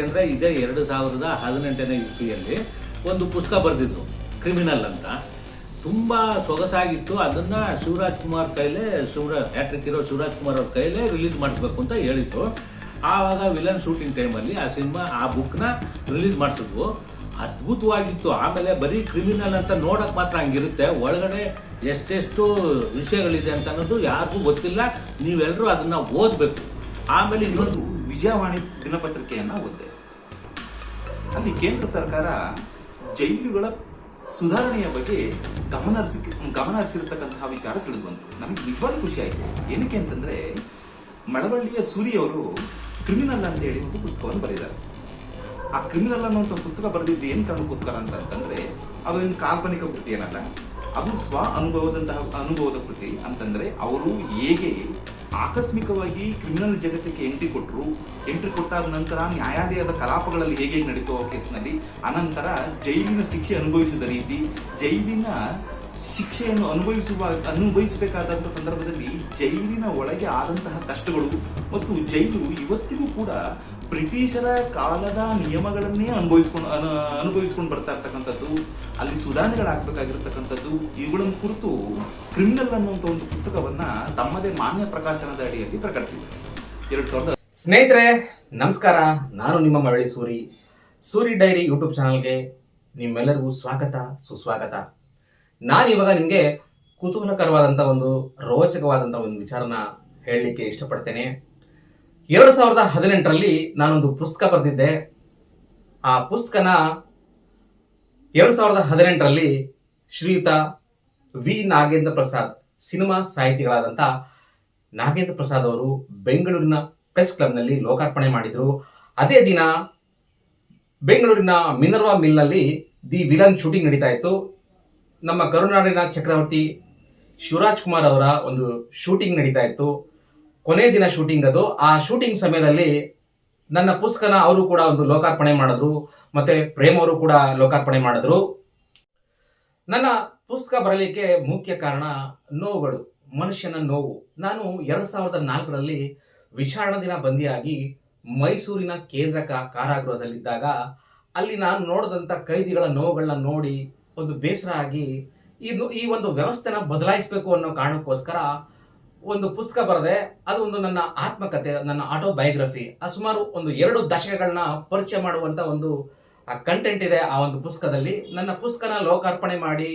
ಅಂದರೆ ಇದೇ ಎರಡು ಸಾವಿರದ ಹದಿನೆಂಟನೇ ಇಸ್ವಿಯಲ್ಲಿ ಒಂದು ಪುಸ್ತಕ ಬರೆದಿದ್ರು ಕ್ರಿಮಿನಲ್ ಅಂತ. ತುಂಬ ಸೊಗಸಾಗಿತ್ತು. ಅದನ್ನು ಶಿವರಾಜ್ ಕುಮಾರ್ ಕೈಲೇ ಶಿವರಾಜ್ ಹ್ಯಾಟ್ರಿಕ್ ಇರೋ ಶಿವರಾಜ್ ಕುಮಾರ್ ಅವ್ರ ಕೈಲೇ ರಿಲೀಸ್ ಮಾಡಿಸ್ಬೇಕು ಅಂತ ಹೇಳಿದ್ರು. ಆವಾಗ ವಿಲನ್ ಶೂಟಿಂಗ್ ಟೈಮಲ್ಲಿ ಆ ಸಿನಿಮಾ ಆ ಬುಕ್ನ ರಿಲೀಸ್ ಮಾಡಿಸಿದ್ವು. ಅದ್ಭುತವಾಗಿತ್ತು. ಆಮೇಲೆ ಬರೀ ಕ್ರಿಮಿನಲ್ ಅಂತ ನೋಡೋಕೆ ಮಾತ್ರ ಹಂಗಿರುತ್ತೆ. ಒಳಗಡೆ ಎಷ್ಟೆಷ್ಟು ವಿಷಯಗಳಿದೆ ಅಂತ ಅನ್ನೋದು ಯಾರಿಗೂ ಗೊತ್ತಿಲ್ಲ. ನೀವೆಲ್ಲರೂ ಅದನ್ನ ಓದಬೇಕು. ಆಮೇಲೆ ಇನ್ನೊಂದು ವಿಜಯವಾಣಿ ದಿನಪತ್ರಿಕೆಯನ್ನ ಓದಿದೆ. ಅಲ್ಲಿ ಕೇಂದ್ರ ಸರ್ಕಾರ ಜೈಲುಗಳ ಸುಧಾರಣೆಯ ಬಗ್ಗೆ ಗಮನ ಹರಿಸಿ ಗಮನ ಹರಿಸಿರತಕ್ಕಂತಹ ವಿಚಾರ ತಿಳಿದು ಬಂತು. ನಮಗೆ ನಿಜವಾಗ್ಲೂ ಖುಷಿ ಆಯಿತು. ಏನಕ್ಕೆ ಅಂತಂದ್ರೆ, ಮಳವಳ್ಳಿಯ ಸೂರಿ ಅವರು ಕ್ರಿಮಿನಲ್ ಅಂತ ಹೇಳಿ ಒಂದು ಪುಸ್ತಕವನ್ನು ಬರೆದಿದ್ದಾರೆ. ಆ ಕ್ರಿಮಿನಲ್ ಅನ್ನುವಂಥ ಪುಸ್ತಕ ಬರೆದಿದ್ದು ಏನು ಕಾರಣಕ್ಕೋಸ್ಕರ ಅಂತ ಅಂತಂದ್ರೆ, ಅದು ಏನು ಕಾಲ್ಪನಿಕ ಕೃತಿ ಏನಲ್ಲ, ಅದು ಸ್ವ ಅನುಭವದಂತಹ, ಅನುಭವದ ಕೃತಿ ಅಂತಂದ್ರೆ, ಅವರು ಹೇಗೆ ಆಕಸ್ಮಿಕವಾಗಿ ಕ್ರಿಮಿನಲ್ ಜಗತ್ತಿಗೆ ಎಂಟ್ರಿ ಕೊಟ್ಟರು ಎಂಟ್ರಿ ಕೊಟ್ಟಾದ ನಂತರ ನ್ಯಾಯಾಲಯದ ಕಲಾಪಗಳಲ್ಲಿ ಹೇಗೆ ನಡೀತೋ ಕೇಸ್ನಲ್ಲಿ ಅನಂತರ ಜೈಲಿನ ಶಿಕ್ಷೆ ಅನುಭವಿಸಿದ ರೀತಿ ಜೈಲಿನ ಶಿಕ್ಷೆಯನ್ನು ಅನುಭವಿಸುವ ಅನುಭವಿಸಬೇಕಾದಂತಹ ಸಂದರ್ಭದಲ್ಲಿ ಜೈಲಿನ ಒಳಗೆ ಆದಂತಹ ಕಷ್ಟಗಳು ಮತ್ತು ಜೈಲು ಇವತ್ತಿಗೂ ಕೂಡ ಬ್ರಿಟಿಷರ ಕಾಲದ ನಿಯಮಗಳನ್ನೇ ಅನುಭವಿಸ್ಕೊಂಡು, ಅನು, ಅನುಭವಿಸ್ಕೊಂಡು ಬರ್ತಾ ಇರ್ತಕ್ಕಂಥದ್ದು, ಅಲ್ಲಿ ಸುಧಾರಣೆಗಳಾಗಬೇಕಾಗಿರ್ತಕ್ಕಂಥದ್ದು ಇವುಗಳನ್ನು ಕುರಿತು ಕ್ರಿಮಿನಲ್ ಅನ್ನುವಂಥ ಒಂದು ಪುಸ್ತಕವನ್ನ ತಮ್ಮದೇ ಮಾನ್ಯ ಪ್ರಕಾಶನದ ಅಡಿಯಲ್ಲಿ ಪ್ರಕಟಿಸಿದೆ. ಎರಡು ಸಾವಿರದ ಸ್ನೇಹಿತರೆ, ನಮಸ್ಕಾರ. ನಾನು ನಿಮ್ಮ ಮರಳಿ ಸೂರಿ ಸೂರಿ ಡೈರಿ ಯೂಟ್ಯೂಬ್ ಚಾನಲ್ಗೆ ನಿಮ್ಮೆಲ್ಲರಿಗೂ ಸ್ವಾಗತ, ಸುಸ್ವಾಗತ. ನಾನು ಇವಾಗ ನಿಮಗೆ ಕುತೂಹಲಕರವಾದಂಥ ಒಂದು ರೋಚಕವಾದಂಥ ಒಂದು ವಿಚಾರನ ಹೇಳಲಿಕ್ಕೆ ಇಷ್ಟಪಡ್ತೇನೆ. ಎರಡು ಸಾವಿರದ ಹದಿನೆಂಟರಲ್ಲಿ ನಾನೊಂದು ಪುಸ್ತಕ ಬರೆದಿದ್ದೆ. ಆ ಪುಸ್ತಕನ ಎರಡು ಸಾವಿರದ ಹದಿನೆಂಟರಲ್ಲಿ ಶ್ರೀಯುತ ವಿ. ನಾಗೇಂದ್ರ ಪ್ರಸಾದ್ ಸಿನಿಮಾ ಸಾಹಿತಿಗಳಾದಂಥ ನಾಗೇಂದ್ರ ಪ್ರಸಾದ್ ಅವರು ಬೆಂಗಳೂರಿನ ಪ್ರೆಸ್ ಕ್ಲಬ್ನಲ್ಲಿ ಲೋಕಾರ್ಪಣೆ ಮಾಡಿದರು. ಅದೇ ದಿನ ಬೆಂಗಳೂರಿನ ಮಿನರ್ವಾ ಮಿಲ್ನಲ್ಲಿ ದಿ ವಿಲನ್ ಶೂಟಿಂಗ್ ನಡೀತಾ ಇತ್ತು. ನಮ್ಮ ಕರುನಾಡಿನ ಚಕ್ರವರ್ತಿ ಶಿವರಾಜ್ ಕುಮಾರ್ ಅವರ ಒಂದು ಶೂಟಿಂಗ್ ನಡೀತಾ ಇತ್ತು. ಕೊನೆ ದಿನ ಶೂಟಿಂಗ್ ಅದು. ಆ ಶೂಟಿಂಗ್ ಸಮಯದಲ್ಲಿ ನನ್ನ ಪುಸ್ತಕನ ಅವರು ಕೂಡ ಒಂದು ಲೋಕಾರ್ಪಣೆ ಮಾಡಿದ್ರು. ಮತ್ತೆ ಪ್ರೇಮ್ ಅವರು ಕೂಡ ಲೋಕಾರ್ಪಣೆ ಮಾಡಿದ್ರು. ನನ್ನ ಪುಸ್ತಕ ಬರಲಿಕ್ಕೆ ಮುಖ್ಯ ಕಾರಣ ನೋವುಗಳು, ಮನುಷ್ಯನ ನೋವು. ನಾನು ಎರಡು ಸಾವಿರದ ನಾಲ್ಕರಲ್ಲಿ ವಿಚಾರಣಾ ದಿನ ಬಂದಿಯಾಗಿ ಮೈಸೂರಿನ ಕೇಂದ್ರ ಕಾರಾಗೃಹದಲ್ಲಿದ್ದಾಗ ಅಲ್ಲಿ ನಾನು ನೋಡಿದಂಥ ಕೈದಿಗಳ ನೋವುಗಳನ್ನ ನೋಡಿ ಒಂದು ಬೇಸರ ಆಗಿ ಇದು ಈ ಒಂದು ವ್ಯವಸ್ಥೆನ ಬದಲಾಯಿಸಬೇಕು ಅನ್ನೋ ಕಾರಣಕ್ಕೋಸ್ಕರ ಒಂದು ಪುಸ್ತಕ ಬರೆದೆ ಅದು ಒಂದು ನನ್ನ ಆತ್ಮಕಥೆ ನನ್ನ ಆಟೋಬಯೋಗ್ರಫಿ ಆ ಸುಮಾರು ಒಂದು ಎರಡು ದಶಕಗಳನ್ನ ಪರಿಚಯ ಮಾಡುವಂಥ ಒಂದು ಕಂಟೆಂಟ್ ಇದೆ ಆ ಒಂದು ಪುಸ್ತಕದಲ್ಲಿ. ನನ್ನ ಪುಸ್ತಕನ ಲೋಕಾರ್ಪಣೆ ಮಾಡಿ,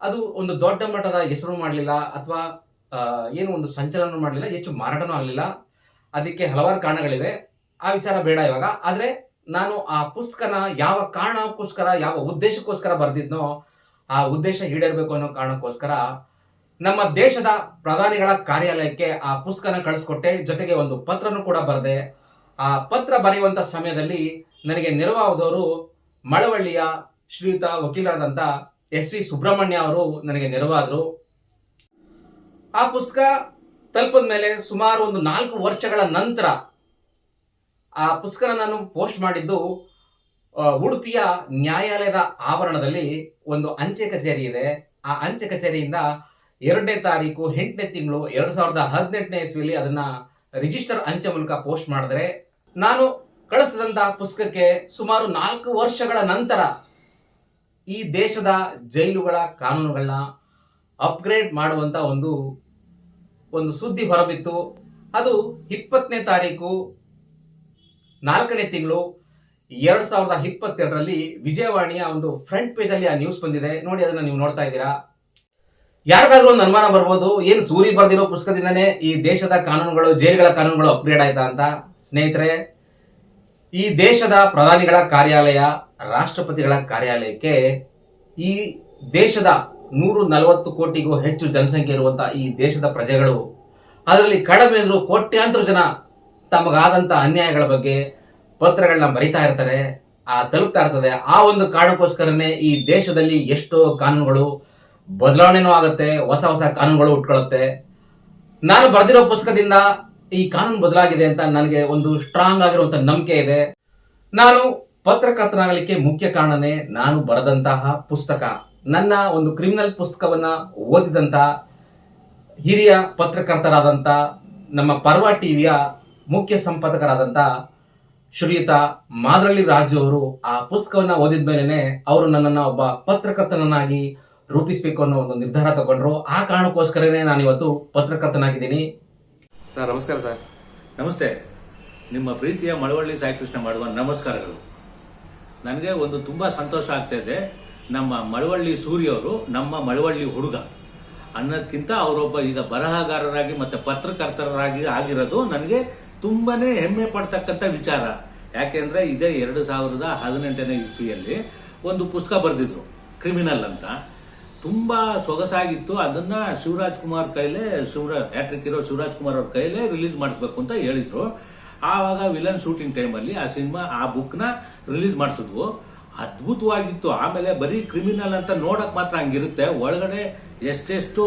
ಅದು ಒಂದು ದೊಡ್ಡ ಮಟ್ಟದ ಹೆಸರು ಮಾಡಲಿಲ್ಲ ಅಥವಾ ಏನು ಒಂದು ಸಂಚಲನ ಮಾಡಲಿಲ್ಲ, ಹೆಚ್ಚು ಮಾರಾಟನೂ ಆಗಲಿಲ್ಲ. ಅದಕ್ಕೆ ಹಲವಾರು ಕಾರಣಗಳಿವೆ. ಆ ವಿಚಾರ ಬೇಡ ಇವಾಗ. ಆದರೆ ನಾನು ಆ ಪುಸ್ತಕನ ಯಾವ ಕಾರಣಕ್ಕೋಸ್ಕರ, ಯಾವ ಉದ್ದೇಶಕ್ಕೋಸ್ಕರ ಬರೆದಿದ್ನೋ ಆ ಉದ್ದೇಶ ಈಡೇರಬೇಕು ಅನ್ನೋ ಕಾರಣಕ್ಕೋಸ್ಕರ ನಮ್ಮ ದೇಶದ ಪ್ರಧಾನಿಗಳ ಕಾರ್ಯಾಲಯಕ್ಕೆ ಆ ಪುಸ್ತಕನ ಕಳಿಸ್ಕೊಟ್ಟೆ. ಜೊತೆಗೆ ಒಂದು ಪತ್ರನೂ ಕೂಡ ಬರೆದೆ. ಆ ಪತ್ರ ಬರೆಯುವಂಥ ಸಮಯದಲ್ಲಿ ನನಗೆ ನೆರವಾದವರು ಮಳವಳ್ಳಿಯ ಶ್ರೀಯುತ ವಕೀಲರಾದಂಥ ಎಸ್ ವಿ ಸುಬ್ರಹ್ಮಣ್ಯ ಅವರು ನನಗೆ ನೆರವಾದರು. ಆ ಪುಸ್ತಕ ತಲುಪಿದ ಮೇಲೆ ಸುಮಾರು ಒಂದು ನಾಲ್ಕು ವರ್ಷಗಳ ನಂತರ ಆ ಪುಸ್ತಕನ ನಾನು ಪೋಸ್ಟ್ ಮಾಡಿದ್ದು ಉಡುಪಿಯ ನ್ಯಾಯಾಲಯದ ಆವರಣದಲ್ಲಿ ಒಂದು ಅಂಚೆ ಕಚೇರಿ ಇದೆ. ಆ ಅಂಚೆ ಕಚೇರಿಯಿಂದ ಎರಡನೇ ತಾರೀಕು, ಎಂಟನೇ ತಿಂಗಳು, ಎರಡು ಸಾವಿರದ ಹದಿನೆಂಟನೇ ಇಸ್ವಿಯಲ್ಲಿ ಅದನ್ನ ರಿಜಿಸ್ಟರ್ ಅಂಚೆ ಮೂಲಕ ಪೋಸ್ಟ್ ಮಾಡಿದ್ರೆ, ನಾನು ಕಳಿಸಿದಂತಹ ಪುಸ್ತಕಕ್ಕೆ ಸುಮಾರು ನಾಲ್ಕು ವರ್ಷಗಳ ನಂತರ ಈ ದೇಶದ ಜೈಲುಗಳ ಕಾನೂನುಗಳನ್ನ ಅಪ್ಗ್ರೇಡ್ ಮಾಡುವಂತ ಒಂದು ಒಂದು ಸುದ್ದಿ ಹೊರಬಿತ್ತು. ಅದು ಇಪ್ಪತ್ತನೇ ತಾರೀಕು ನಾಲ್ಕನೇ ತಿಂಗಳು ಎರಡು ಸಾವಿರದ ಇಪ್ಪತ್ತೆರಡರಲ್ಲಿ ವಿಜಯವಾಣಿಯ ಒಂದು ಫ್ರಂಟ್ ಪೇಜ್ ಅಲ್ಲಿ ಆ ನ್ಯೂಸ್ ಬಂದಿದೆ. ನೋಡಿ ಅದನ್ನ ನೀವು ನೋಡ್ತಾ ಇದ್ದೀರಾ. ಯಾರಿಗಾದ್ರೂ ಒಂದು ಅನುಮಾನ ಬರ್ಬೋದು, ಏನು ಸೂರಿ ಬರೆದಿರೋ ಪುಸ್ತಕದಿಂದನೇ ಈ ದೇಶದ ಕಾನೂನುಗಳು, ಜೈಲುಗಳ ಕಾನೂನುಗಳು ಅಪ್ಗ್ರೇಡ್ ಆಯ್ತಾ ಅಂತ? ಸ್ನೇಹಿತರೆ, ಈ ದೇಶದ ಪ್ರಧಾನಿಗಳ ಕಾರ್ಯಾಲಯ, ರಾಷ್ಟ್ರಪತಿಗಳ ಕಾರ್ಯಾಲಯಕ್ಕೆ ಈ ದೇಶದ ನೂರು ನಲವತ್ತು ಕೋಟಿಗೂ ಹೆಚ್ಚು ಜನಸಂಖ್ಯೆ ಇರುವಂತಹ ಈ ದೇಶದ ಪ್ರಜೆಗಳು, ಅದರಲ್ಲಿ ಕಡಿಮೆ ಅಂದ್ರೂ ಕೋಟ್ಯಾಂತರ ಜನ ತಮಗಾದಂಥ ಅನ್ಯಾಯಗಳ ಬಗ್ಗೆ ಪತ್ರಗಳನ್ನ ಬರಿತಾ ಇರ್ತಾರೆ, ಆ ತಲುಪ್ತಾ ಇರ್ತದೆ. ಆ ಒಂದು ಕಾರಣಕ್ಕೋಸ್ಕರನೇ ಈ ದೇಶದಲ್ಲಿ ಎಷ್ಟೋ ಕಾನೂನುಗಳು ಬದಲಾವಣೆನೂ ಆಗುತ್ತೆ, ಹೊಸ ಹೊಸ ಕಾನೂನುಗಳು ಉಟ್ಕೊಳ್ಳುತ್ತೆ ನಾನು ಬರೆದಿರೋ ಪುಸ್ತಕದಿಂದ ಈ ಕಾನೂನು ಬದಲಾಗಿದೆ ಅಂತ ನನಗೆ ಒಂದು ಸ್ಟ್ರಾಂಗ್ ಆಗಿರುವಂತ ನಂಬಿಕೆ ಇದೆ. ನಾನು ಪತ್ರಕರ್ತನಾಗಲಿಕ್ಕೆ ಮುಖ್ಯ ಕಾರಣನೇ ನಾನು ಬರೆದಂತಹ ಪುಸ್ತಕ. ನನ್ನ ಒಂದು ಕ್ರಿಮಿನಲ್ ಪುಸ್ತಕವನ್ನ ಓದಿದಂತ ಹಿರಿಯ ಪತ್ರಕರ್ತರಾದಂಥ ನಮ್ಮ ಪರ್ವ ಟಿವಿಯ ಮುಖ್ಯ ಸಂಪಾದಕರಾದಂಥ ಶ್ರೀಯುತ ಮಾದ್ರಳ್ಳಿ ರಾಜು ಅವರು ಆ ಪುಸ್ತಕವನ್ನ ಓದಿದ ಮೇಲೆನೆ ಅವರು ನನ್ನನ್ನ ಒಬ್ಬ ಪತ್ರಕರ್ತನನ್ನಾಗಿ ರೂಪಿಸಬೇಕು ಅನ್ನೋ ಒಂದು ನಿರ್ಧಾರ ತಗೊಂಡ್ರು. ಆ ಕಾರಣಕ್ಕೋಸ್ಕರನೇ ನಾನು ಇವತ್ತು ಪತ್ರಕರ್ತನಾಗಿದ್ದೀನಿ. ಸರ್, ನಮಸ್ಕಾರ ಸರ್. ನಮಸ್ತೆ. ನಿಮ್ಮ ಪ್ರೀತಿಯ ಮಳವಳ್ಳಿ ಸಾಯಿಕೃಷ್ಣ ಮಾಡುವ ನಮಸ್ಕಾರಗಳು. ನನಗೆ ಒಂದು ತುಂಬ ಸಂತೋಷ ಆಗ್ತಾ ಇದೆ. ನಮ್ಮ ಮಳವಳ್ಳಿ ಸೂರ್ಯವರು ನಮ್ಮ ಮಳವಳ್ಳಿ ಹುಡುಗ. ಅನ್ನೋದಕ್ಕಿಂತ ಅವರೊಬ್ಬ ಈಗ ಬರಹಗಾರರಾಗಿ ಮತ್ತೆ ಪತ್ರಕರ್ತರಾಗಿ ಆಗಿರೋದು ನನಗೆ ತುಂಬಾನೇ ಹೆಮ್ಮೆ ಪಡ್ತಕ್ಕಂಥ ವಿಚಾರ. ಯಾಕೆಂದ್ರೆ ಇದೇ ಎರಡು ಸಾವಿರದ ಹದಿನೆಂಟನೇ ಇಸ್ವಿಯಲ್ಲಿ ಒಂದು ಪುಸ್ತಕ ಬರೆದಿದ್ರು ಕ್ರಿಮಿನಲ್ ಅಂತ. ತುಂಬಾ ಸೊಗಸಾಗಿತ್ತು. ಅದನ್ನ ಶಿವರಾಜ್ ಕುಮಾರ್ ಕೈಲೇ ಶಿವರಾಜ್ ಹ್ಯಾಟ್ರಿಕ್ ಇರೋ ಶಿವರಾಜ್ ಕುಮಾರ್ ಅವ್ರ ಕೈಲೇ ರಿಲೀಸ್ ಮಾಡಿಸ್ಬೇಕು ಅಂತ ಹೇಳಿದ್ರು. ಆವಾಗ ವಿಲನ್ ಶೂಟಿಂಗ್ ಟೈಮಲ್ಲಿ ಆ ಸಿನಿಮಾ, ಆ ಬುಕ್ನ ರಿಲೀಸ್ ಮಾಡಿಸಿದ್ವು. ಅದ್ಭುತವಾಗಿತ್ತು. ಆಮೇಲೆ ಬರೀ ಕ್ರಿಮಿನಲ್ ಅಂತ ನೋಡಕ್ ಮಾತ್ರ ಹಂಗಿರುತ್ತೆ. ಒಳಗಡೆ ಎಷ್ಟೆಷ್ಟು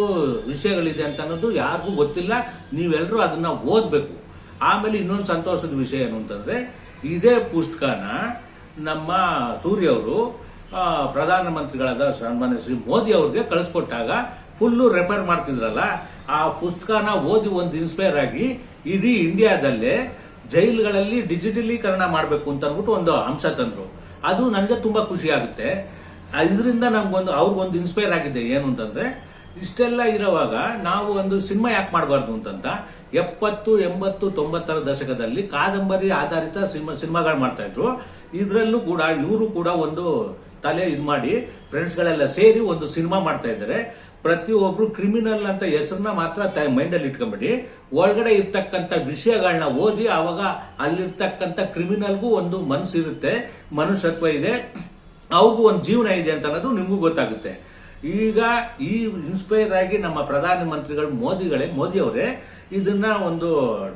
ವಿಷಯಗಳಿದೆ ಅಂತ ಅನ್ನೋದು ಯಾರಿಗೂ ಗೊತ್ತಿಲ್ಲ. ನೀವೆಲ್ಲರೂ ಅದನ್ನ ಓದ್ಬೇಕು. ಆಮೇಲೆ ಇನ್ನೊಂದು ಸಂತೋಷದ ವಿಷಯ ಏನು ಅಂತಂದ್ರೆ, ಇದೇ ಪುಸ್ತಕನ ನಮ್ಮ ಸೂರ್ಯ ಅವರು ಪ್ರಧಾನಮಂತ್ರಿಗಳಾದ ಸನ್ಮಾನ್ಯ ಶ್ರೀ ಮೋದಿ ಅವ್ರಿಗೆ ಕಳಿಸ್ಕೊಟ್ಟಾಗ ಫುಲ್ಲು ರೆಫರ್ ಮಾಡ್ತಿದ್ರಲ್ಲ, ಆ ಪುಸ್ತಕನ ಓದಿ ಒಂದು ಇನ್ಸ್ಪೈರ್ ಆಗಿ ಇಡೀ ಇಂಡಿಯಾದಲ್ಲೇ ಜೈಲುಗಳಲ್ಲಿ ಡಿಜಿಟಲೀಕರಣ ಮಾಡಬೇಕು ಅಂತ ಅಂದ್ಬಿಟ್ಟು ಒಂದು ಅಂಶ ತಂದ್ರು. ಅದು ನನಗೆ ತುಂಬಾ ಖುಷಿ ಆಗುತ್ತೆ. ಇದರಿಂದ ನಮ್ಗೊಂದು, ಅವ್ರಿಗೊಂದು ಇನ್ಸ್ಪೈರ್ ಆಗಿದೆ ಏನು ಅಂತಂದ್ರೆ, ಇಷ್ಟೆಲ್ಲ ಇರುವಾಗ ನಾವು ಒಂದು ಸಿನಿಮಾ ಯಾಕೆ ಮಾಡಬಾರ್ದು ಅಂತಂತ ಎಪ್ಪತ್ತು, ಎಂಬತ್ತು, ತೊಂಬತ್ತರ ದಶಕದಲ್ಲಿ ಕಾದಂಬರಿ ಆಧಾರಿತ ಸಿನಿಮಾ ಸಿನಿಮಾಗಳು ಮಾಡ್ತಾ ಇದ್ರು. ಇದರಲ್ಲೂ ಕೂಡ ಇವರು ಕೂಡ ಒಂದು ತಲೆ ಇದು ಮಾಡಿ ಫ್ರೆಂಡ್ಸ್ಗಳೆಲ್ಲ ಸೇರಿ ಒಂದು ಸಿನಿಮಾ ಮಾಡ್ತಾ ಇದ್ದಾರೆ. ಪ್ರತಿಯೊಬ್ರು ಕ್ರಿಮಿನಲ್ ಅಂತ ಹೆಸರನ್ನ ಮಾತ್ರ ಮೈಂಡಲ್ಲಿ ಇಟ್ಕೊಂಬಿಡಿ. ಒಳಗಡೆ ಇರ್ತಕ್ಕಂಥ ವಿಷಯಗಳನ್ನ ಓದಿ ಆವಾಗ ಅಲ್ಲಿರ್ತಕ್ಕಂಥ ಕ್ರಿಮಿನಲ್ಗೂ ಒಂದು ಮನಸ್ಸು ಇರುತ್ತೆ ಮನುಷ್ಯತ್ವ ಇದೆ ಅವಗೂ ಒಂದು ಜೀವನ ಇದೆ ಅಂತ ಅನ್ನೋದು ನಿಮಗೂ ಗೊತ್ತಾಗುತ್ತೆ. ಈಗ ಈ ಇನ್ಸ್ಪೈರ್ ಆಗಿ ನಮ್ಮ ಪ್ರಧಾನ ಮಂತ್ರಿಗಳು ಮೋದಿಗಳೇ ಮೋದಿ ಅವರೇ ಇದನ್ನ ಒಂದು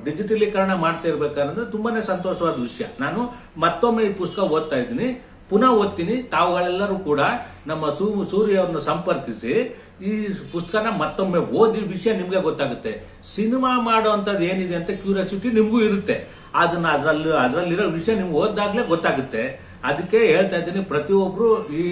ಡಿಜಿಟಲೀಕರಣ ಮಾಡ್ತಾ ಇರ್ಬೇಕಂದ್ರೆ ತುಂಬಾನೇ ಸಂತೋಷವಾದ ವಿಷಯ. ನಾನು ಮತ್ತೊಮ್ಮೆ ಈ ಪುಸ್ತಕ ಓದ್ತಾ ಇದ್ದೀನಿ. ಪುನಃ ಓದ್ತೀನಿ. ತಾವುಗಳೆಲ್ಲರೂ ಕೂಡ ನಮ್ಮ ಸೂ ಸೂರ್ಯ ಅವ್ರನ್ನ ಸಂಪರ್ಕಿಸಿ ಈ ಪುಸ್ತಕನ ಮತ್ತೊಮ್ಮೆ ಓದಿ ವಿಷಯ ನಿಮಗೆ ಗೊತ್ತಾಗುತ್ತೆ. ಸಿನಿಮಾ ಮಾಡೋ ಅಂಥದ್ದು ಏನಿದೆ ಅಂತ ಕ್ಯೂರಿಯಾಸಿಟಿ ನಿಮಗೂ ಇರುತ್ತೆ. ಅದನ್ನ ಅದರಲ್ಲಿ, ಅದರಲ್ಲಿರೋ ವಿಷಯ ನಿಮ್ಗೆ ಓದ್ದಾಗ್ಲೇ ಗೊತ್ತಾಗುತ್ತೆ. ಅದಕ್ಕೆ ಹೇಳ್ತಾ ಇದ್ದೀನಿ, ಪ್ರತಿಯೊಬ್ರು ಈ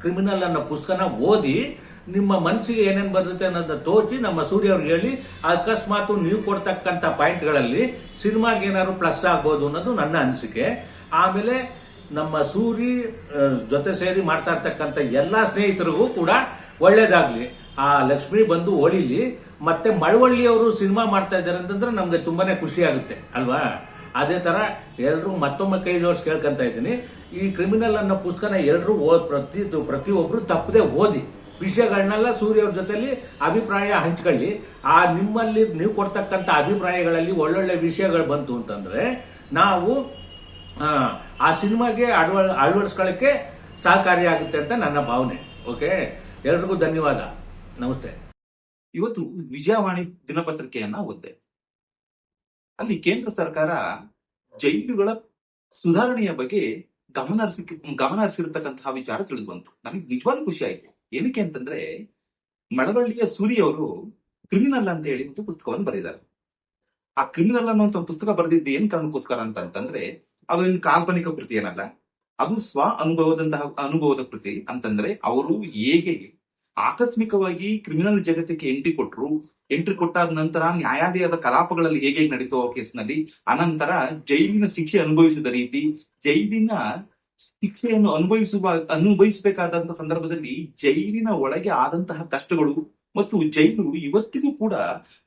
ಕ್ರಿಮಿನಲ್ ಅನ್ನೋ ಪುಸ್ತಕನ ಓದಿ ನಿಮ್ಮ ಮನಸ್ಸಿಗೆ ಏನೇನು ಬರುತ್ತೆ ಅನ್ನೋದನ್ನ ತೋಚಿ ನಮ್ಮ ಸೂರ್ಯ ಅವ್ರಿಗೆ ಹೇಳಿ, ಅಕಸ್ಮಾತ್ ನೀವು ಕೊಡ್ತಕ್ಕಂಥ ಪಾಯಿಂಟ್ಗಳಲ್ಲಿ ಸಿನಿಮಾಗೆ ಏನಾದ್ರು ಪ್ಲಸ್ ಆಗ್ಬೋದು ಅನ್ನೋದು ನನ್ನ ಅನಿಸಿಕೆ. ಆಮೇಲೆ ನಮ್ಮ ಸೂರಿ ಜೊತೆ ಸೇರಿ ಮಾಡ್ತಾ ಇರ್ತಕ್ಕಂಥ ಎಲ್ಲಾ ಸ್ನೇಹಿತರಿಗೂ ಕೂಡ ಒಳ್ಳೇದಾಗ್ಲಿ. ಆ ಲಕ್ಷ್ಮಿ ಬಂದು ಹೊಳಿಲಿ, ಮತ್ತೆ ಮಳವಳ್ಳಿ ಅವರು ಸಿನಿಮಾ ಮಾಡ್ತಾ ಇದ್ದಾರೆ ಅಂತಂದ್ರೆ ನಮ್ಗೆ ತುಂಬಾನೇ ಖುಷಿ ಆಗುತ್ತೆ, ಅಲ್ವಾ? ಅದೇ ತರ ಎಲ್ಲರೂ ಮತ್ತೊಮ್ಮೆ ಕೈ ಜೋಡಿಸ್ ಕೇಳ್ಕೊಂತ ಇದ್ದೀನಿ. ಈ ಕ್ರಿಮಿನಲ್ ಅನ್ನೋ ಪುಸ್ತಕನ ಎಲ್ಲರೂ ಓದ್, ಪ್ರತಿ, ಪ್ರತಿಯೊಬ್ರು ತಪ್ಪದೆ ಓದಿ. ವಿಷಯಗಳನ್ನೆಲ್ಲ ಸೂರ್ಯ ಅವ್ರ ಜೊತೆಲಿ ಅಭಿಪ್ರಾಯ ಹಂಚ್ಕೊಳ್ಳಿ. ಆ ನಿಮ್ಮಲ್ಲಿ ನೀವು ಕೊಡ್ತಕ್ಕಂಥ ಅಭಿಪ್ರಾಯಗಳಲ್ಲಿ ಒಳ್ಳೊಳ್ಳೆ ವಿಷಯಗಳು ಬಂತು ಅಂತಂದ್ರೆ ನಾವು ಆ, ಸಿನಿಮಾಗೆ ಅಳವ ಅಳವಡಿಸ್ಕೊಳ್ಳಕ್ಕೆ ಸಹಕಾರಿಯಾಗುತ್ತೆ ಅಂತ ನನ್ನ ಭಾವನೆ. ಓಕೆ? ಎಲ್ರಿಗೂ ಧನ್ಯವಾದ. ನಮಸ್ತೆ. ಇವತ್ತು ವಿಜಯವಾಣಿ ದಿನಪತ್ರಿಕೆಯನ್ನ ಓದಿದೆ. ಅಲ್ಲಿ ಕೇಂದ್ರ ಸರ್ಕಾರ ಜೈಲುಗಳ ಸುಧಾರಣೆಯ ಬಗ್ಗೆ ಗಮನ ಹರಿಸಿ ಗಮನ ಹರಿಸಿರತಕ್ಕಂತಹ ವಿಚಾರ ತಿಳಿದು ಬಂತು. ನನಗೆ ನಿಜವಾಗ್ಲೂ ಖುಷಿ ಆಯ್ತು. ಏನಕ್ಕೆ ಅಂತಂದ್ರೆ ಮಳವಳ್ಳಿಯ ಸೂರಿ ಅವರು ಕ್ರಿಮಿನಲ್ ಅಂತ ಹೇಳಿ ಒಂದು ಪುಸ್ತಕವನ್ನು ಬರೆದಿದ್ದಾರೆ. ಆ ಕ್ರಿಮಿನಲ್ ಅನ್ನುವಂತ ಪುಸ್ತಕ ಬರೆದಿದ್ದು ಏನ್ ಕಾರಣಕ್ಕೋಸ್ಕರ ಅಂತ ಅಂತಂದ್ರೆ ಅದೊಂದು ಕಾಲ್ಪನಿಕ ಕೃತಿ ಏನಲ್ಲ, ಅದು ಸ್ವ ಅನುಭವದಂತಹ ಅನುಭವದ ಕೃತಿ ಅಂತಂದ್ರೆ ಅವರು ಹೇಗೆ ಆಕಸ್ಮಿಕವಾಗಿ ಕ್ರಿಮಿನಲ್ ಜಗತ್ತಿಗೆ ಎಂಟ್ರಿ ಕೊಟ್ರು ಎಂಟ್ರಿ ಕೊಟ್ಟಾದ ನಂತರ ನ್ಯಾಯಾಲಯದ ಕಲಾಪಗಳಲ್ಲಿ ಹೇಗೆ ಹೇಗೆ ನಡೀತೋ ಕೇಸ್ನಲ್ಲಿ ಅನಂತರ ಜೈಲಿನ ಶಿಕ್ಷೆ ಅನುಭವಿಸಿದ ರೀತಿ ಜೈಲಿನ ಶಿಕ್ಷೆಯನ್ನು ಅನುಭವಿಸುವ ಅನುಭವಿಸಬೇಕಾದಂತಹ ಸಂದರ್ಭದಲ್ಲಿ ಜೈಲಿನ ಒಳಗೆ ಆದಂತಹ ಕಷ್ಟಗಳು ಮತ್ತು ಜೈಲು ಇವತ್ತಿಗೂ ಕೂಡ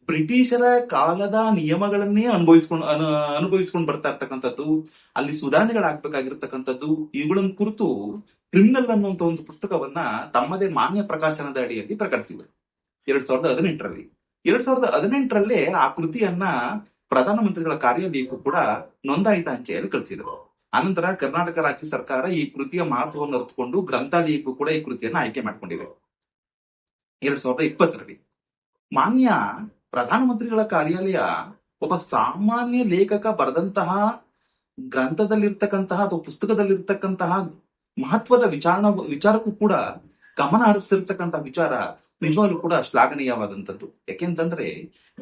ಬ್ರಿಟಿಷರ ಕಾಲದ ನಿಯಮಗಳನ್ನೇ ಅನುಭವಿಸ್ಕೊಂಡು, ಅನು, ಅನುಭವಿಸ್ಕೊಂಡು ಬರ್ತಾ ಇರ್ತಕ್ಕಂಥದ್ದು, ಅಲ್ಲಿ ಸುಧಾರಣೆಗಳಾಗ್ಬೇಕಾಗಿರ್ತಕ್ಕಂಥದ್ದು ಇವುಗಳನ್ನು ಕುರಿತು ಕ್ರಿಮಿನಲ್ ಅನ್ನುವಂತ ಒಂದು ಪುಸ್ತಕವನ್ನ ತಮ್ಮದೇ ಮಾನ್ಯ ಪ್ರಕಾಶನದ ಅಡಿಯಲ್ಲಿ ಪ್ರಕಟಿಸಿದರು ಎರಡ್ ಸಾವಿರದ ಹದಿನೆಂಟರಲ್ಲಿ. ಎರಡ್ ಸಾವಿರದ ಹದಿನೆಂಟರಲ್ಲೇ ಆ ಕೃತಿಯನ್ನ ಪ್ರಧಾನಮಂತ್ರಿಗಳ ಕಾರ್ಯಾಲಯಕ್ಕೂ ಕೂಡ ನೋಂದಾಯಿತ ಅಂಚೆಯಲ್ಲಿ ಕಳಿಸಿದರು. ಅನಂತರ ಕರ್ನಾಟಕ ರಾಜ್ಯ ಸರ್ಕಾರ ಈ ಕೃತಿಯ ಮಹತ್ವವನ್ನು ಅರಿತುಕೊಂಡು ಗ್ರಂಥಾಲಯಕ್ಕೂ ಕೂಡ ಈ ಕೃತಿಯನ್ನು ಆಯ್ಕೆ ಮಾಡಿಕೊಂಡಿದೆ. ಎರಡ್ ಸಾವಿರದ ಇಪ್ಪತ್ತರಲ್ಲಿ. ಮಾನ್ಯ ಪ್ರಧಾನಮಂತ್ರಿಗಳ ಕಾರ್ಯಾಲಯ ಒಬ್ಬ ಸಾಮಾನ್ಯ ಲೇಖಕ ಬರೆದಂತಹ ಗ್ರಂಥದಲ್ಲಿರ್ತಕ್ಕಂತಹ ಅಥವಾ ಪುಸ್ತಕದಲ್ಲಿರ್ತಕ್ಕಂತಹ ಮಹತ್ವದ ವಿಚಾರ ವಿಚಾರಕ್ಕೂ ಕೂಡ ಗಮನ ಹರಿಸ್ತಿರ್ತಕ್ಕಂತಹ ವಿಚಾರ ನಿಜವಾಗ್ಲೂ ಕೂಡ ಶ್ಲಾಘನೀಯವಾದಂಥದ್ದು. ಯಾಕೆಂತಂದ್ರೆ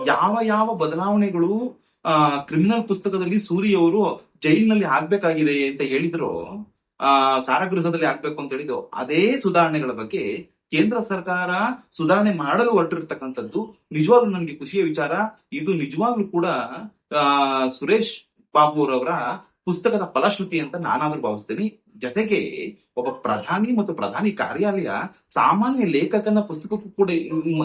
ಯಾವ ಯಾವ ಬದಲಾವಣೆಗಳು ಕ್ರಿಮಿನಲ್ ಪುಸ್ತಕದಲ್ಲಿ ಸೂರಿ ಅವರು ಜೈಲಿನಲ್ಲಿ ಆಗ್ಬೇಕಾಗಿದೆ ಅಂತ ಹೇಳಿದ್ರು, ಆ, ಕಾರಾಗೃಹದಲ್ಲಿ ಆಗ್ಬೇಕು ಅಂತ ಹೇಳಿದ್ರು. ಅದೇ ಸುಧಾರಣೆಗಳ ಬಗ್ಗೆ ಕೇಂದ್ರ ಸರ್ಕಾರ ಸುಧಾರಣೆ ಮಾಡಲು ಹೊರಟಿರ್ತಕ್ಕಂಥದ್ದು ನಿಜವಾಗ್ಲೂ ನನಗೆ ಖುಷಿಯ ವಿಚಾರ. ಇದು ನಿಜವಾಗ್ಲೂ ಕೂಡ, ಆ, ಸುರೇಶ್ ಅವರ ಪುಸ್ತಕದ ಫಲಶ್ರುತಿ ಅಂತ ನಾನಾದ್ರೂ ಭಾವಿಸ್ತೀನಿ. ಜೊತೆಗೆ ಒಬ್ಬ ಪ್ರಧಾನಿ ಮತ್ತು ಪ್ರಧಾನಿ ಕಾರ್ಯಾಲಯ ಸಾಮಾನ್ಯ ಲೇಖಕನ ಪುಸ್ತಕಕ್ಕೂ ಕೂಡ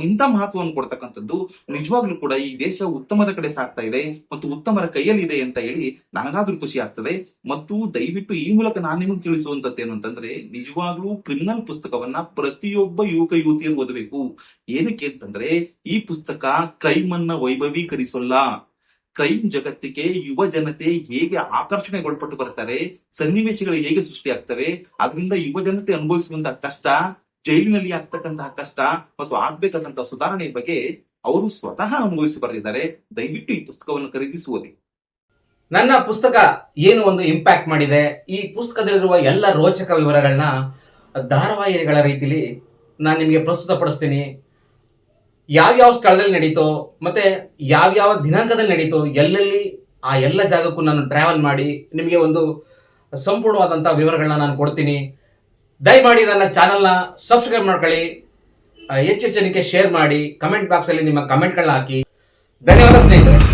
ಇಂಥ ಮಹತ್ವವನ್ನು ಕೊಡ್ತಕ್ಕಂಥದ್ದು ನಿಜವಾಗ್ಲೂ ಕೂಡ ಈ ದೇಶ ಉತ್ತಮದ ಕಡೆ ಸಾಗ್ತಾ ಇದೆ ಮತ್ತು ಉತ್ತಮರ ಕೈಯಲ್ಲಿದೆ ಅಂತ ಹೇಳಿ ನನಗಾದ್ರೂ ಖುಷಿ ಆಗ್ತದೆ. ಮತ್ತು ದಯವಿಟ್ಟು ಈ ಮೂಲಕ ನಾನು ನಿಮಗೆ ತಿಳಿಸುವಂತದ್ದು ಏನು ಅಂತಂದ್ರೆ ನಿಜವಾಗ್ಲೂ ಕ್ರಿಮಿನಲ್ ಪುಸ್ತಕವನ್ನ ಪ್ರತಿಯೊಬ್ಬ ಯುವಕ ಯುವತಿಯನ್ನು ಓದಬೇಕು. ಏನಕ್ಕೆ ಅಂತಂದ್ರೆ ಈ ಪುಸ್ತಕ ಕ್ರೈಮನ್ನ ವೈಭವೀಕರಿಸೋಲ್ಲ. ಕ್ರೈಮ್ ಜಗತ್ತಿಗೆ ಯುವ ಜನತೆ ಹೇಗೆ ಆಕರ್ಷಣೆಗೊಳಪಟ್ಟು ಬರ್ತಾರೆ ಸನ್ನಿವೇಶಗಳು ಹೇಗೆ ಸೃಷ್ಟಿಯಾಗ್ತವೆ, ಅದರಿಂದ ಯುವ ಜನತೆ ಅನುಭವಿಸುವಂತಹ ಕಷ್ಟ, ಜೈಲಿನಲ್ಲಿ ಆಗ್ತಕ್ಕಂತಹ ಕಷ್ಟ ಮತ್ತು ಆಗ್ಬೇಕಾದಂತಹ ಸುಧಾರಣೆ ಬಗ್ಗೆ ಅವರು ಸ್ವತಃ ಅನುಭವಿಸಿ ಬರೆದಿದ್ದಾರೆ. ದಯವಿಟ್ಟು ಈ ಪುಸ್ತಕವನ್ನು ಖರೀದಿಸುವುದು ನನ್ನ ಪುಸ್ತಕ ಏನು ಒಂದು ಇಂಪ್ಯಾಕ್ಟ್ ಮಾಡಿದೆ? ಈ ಪುಸ್ತಕದಲ್ಲಿರುವ ಎಲ್ಲ ರೋಚಕ ವಿವರಗಳನ್ನ ಧಾರಾವಾಹಿಗಳ ರೀತಿಲಿ ನಾನು ನಿಮಗೆ ಪ್ರಸ್ತುತಪಡಿಸ್ತೀನಿ. ಯಾವ್ಯಾವ ಸ್ಥಳದಲ್ಲಿ ನಡೀತೋ ಮತ್ತೆ ಯಾವ್ಯಾವ ದಿನಾಂಕದಲ್ಲಿ ನಡೀತೋ ಎಲ್ಲೆಲ್ಲಿ ಆ ಎಲ್ಲ ಜಾಗಕ್ಕೂ ನಾನು ಟ್ರಾವೆಲ್ ಮಾಡಿ ನಿಮಗೆ ಒಂದು ಸಂಪೂರ್ಣವಾದಂಥ ವಿವರಗಳನ್ನ ನಾನು ಕೊಡ್ತೀನಿ. ದಯಮಾಡಿ ನನ್ನ ಚಾನಲ್ನ ಸಬ್ಸ್ಕ್ರೈಬ್ ಮಾಡ್ಕೊಳ್ಳಿ. ಹೆಚ್ಚು ಜನಕ್ಕೆ ಶೇರ್ ಮಾಡಿ. ಕಮೆಂಟ್ ಬಾಕ್ಸಲ್ಲಿ ನಿಮ್ಮ ಕಮೆಂಟ್ಗಳನ್ನ ಹಾಕಿ. ಧನ್ಯವಾದ ಸ್ನೇಹಿತರೆ.